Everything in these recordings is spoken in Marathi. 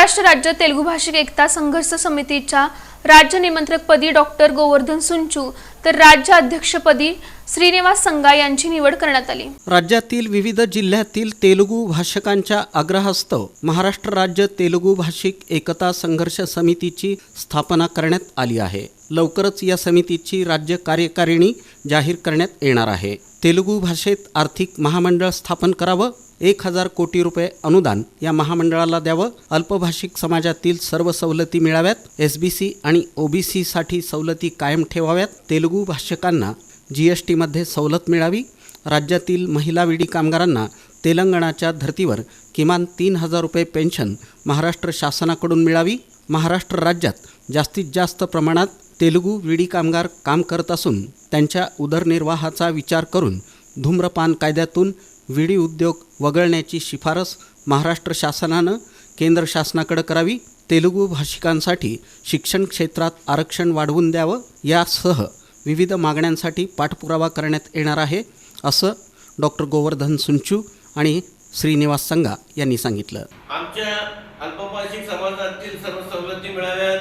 महाराष्ट्र राज्य तेलुगू भाषिक एकता संघर्ष समितीच्या राज्य निमंत्रकपदी डॉक्टर गोवर्धन सुंचू तर राज्य अध्यक्षपदी श्रीनिवास संगा यांची निवड करण्यात आली. राज्यातील विविध जिल्ह्यातील तेलुगू भाषकांच्या आग्रहास्तव महाराष्ट्र राज्य तेलुगू भाषिक एकता संघर्ष समितीची स्थापना करण्यात आली आहे. लवकरच या समितीची राज्य कार्यकारिणी जाहीर करण्यात येणार आहे. तेलुगू भाषेत आर्थिक महामंडळ स्थापन करावं एक हजार कोटी रुपये अनुदान या महामंडळाला द्यावं. अल्पभाषिक समाजातील सर्व सवलती मिळाव्यात. एस बी सी आणि ओबीसीसाठी सवलती कायम ठेवाव्यात. तेलुगू भाषकांना जी एस टीमध्ये सवलत मिळावी. राज्यातील महिला विडी कामगारांना तेलंगणाच्या धर्तीवर किमान तीन हजार रुपये पेन्शन महाराष्ट्र शासनाकडून मिळावी. महाराष्ट्र राज्यात जास्तीत जास्त प्रमाणात तेलुगू विडी कामगार काम करत असून त्यांच्या उदरनिर्वाहाचा विचार करून धूम्रपान कायद्यातून विडी उद्योग वगळण्याची शिफारस महाराष्ट्र शासनानं केंद्र शासनाकडे करावी तेलुगू भाषिकांसाठी शिक्षण क्षेत्रात आरक्षण वाढवून द्यावं यासह विविध मागण्यांसाठी पाठपुरावा करण्यात येणार आहे असं डॉक्टर गोवर्धन सुंचू आणि श्रीनिवास संघा यांनी सांगितलं. आमच्या अल्पभाषिक समाजातील सर्व सवलती मिळाव्यात.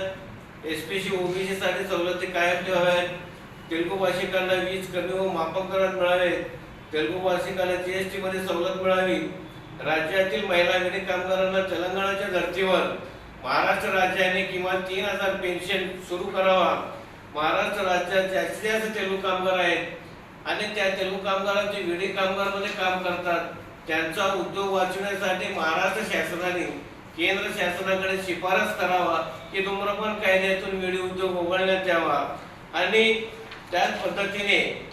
एस पी सी ओबीसी साठी सवलती कायम ठेवाव्यात. तेलुगू भाषिकांना वीज कमी व माफक दरात मिळावेत. तेलुगू भाषिकाला जीएसटी मध्ये सवलत मिळावी राज्यातील महिला विधी कामगारांना तेलंगणाच्या धर्तीवर महाराष्ट्र राज्याने किमान तीन हजार पेन्शन सुरू करावा. महाराष्ट्र राज्यात जास्तीत जास्त तेलुगू कामगार आहेत आणि त्या तेलुगू कामगारांचे विडी कामगारमध्ये काम करतात. त्यांचा उद्योग वाचवण्यासाठी महाराष्ट्र शासनाने केंद्र शासनाकडे शिफारस करावा की धूम्रपान कायद्यातून विडी उद्योग उघडण्यात यावा. आणि त्याच पद्धतीने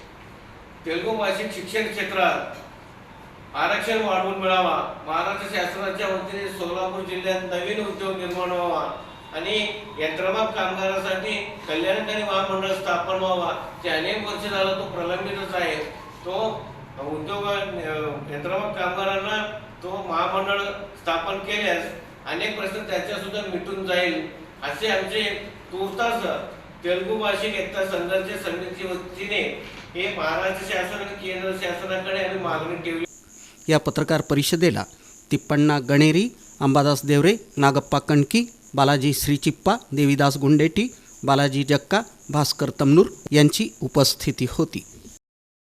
तेलुगू भाषिक शिक्षण क्षेत्रात आरक्षण वाढवून मिळावा. महाराष्ट्र शासनाच्या वतीने सोलापूर जिल्ह्यात नवीन उद्योग निर्माण व्हावा आणि यंत्रमाग कामगारांसाठी कल्याणकारी महामंडळ स्थापन व्हावा. ते अनेक वर्ष झालं तो प्रलंबितच आहे. तो उद्योग यंत्रमाग कामगारांना तो महामंडळ स्थापन केल्यास अनेक प्रश्न त्याच्या सुद्धा मिटून जाईल. असे आमचे तुर्तास तेलुगू भाषिक एकता संघर्ष समितीच्या वतीने हे महाराष्ट्र शासन आणि केंद्र शासनाकडे आम्ही मागणी ठेवली. या पत्रकार परिषदेला तिप्पण्णा गणेरी अंबादास देवरे नागप्पा कणकी बालाजी श्रीचिप्पा देवीदास गुंडेटी बालाजी जक्का भास्कर तमनूर यांची उपस्थिती होती.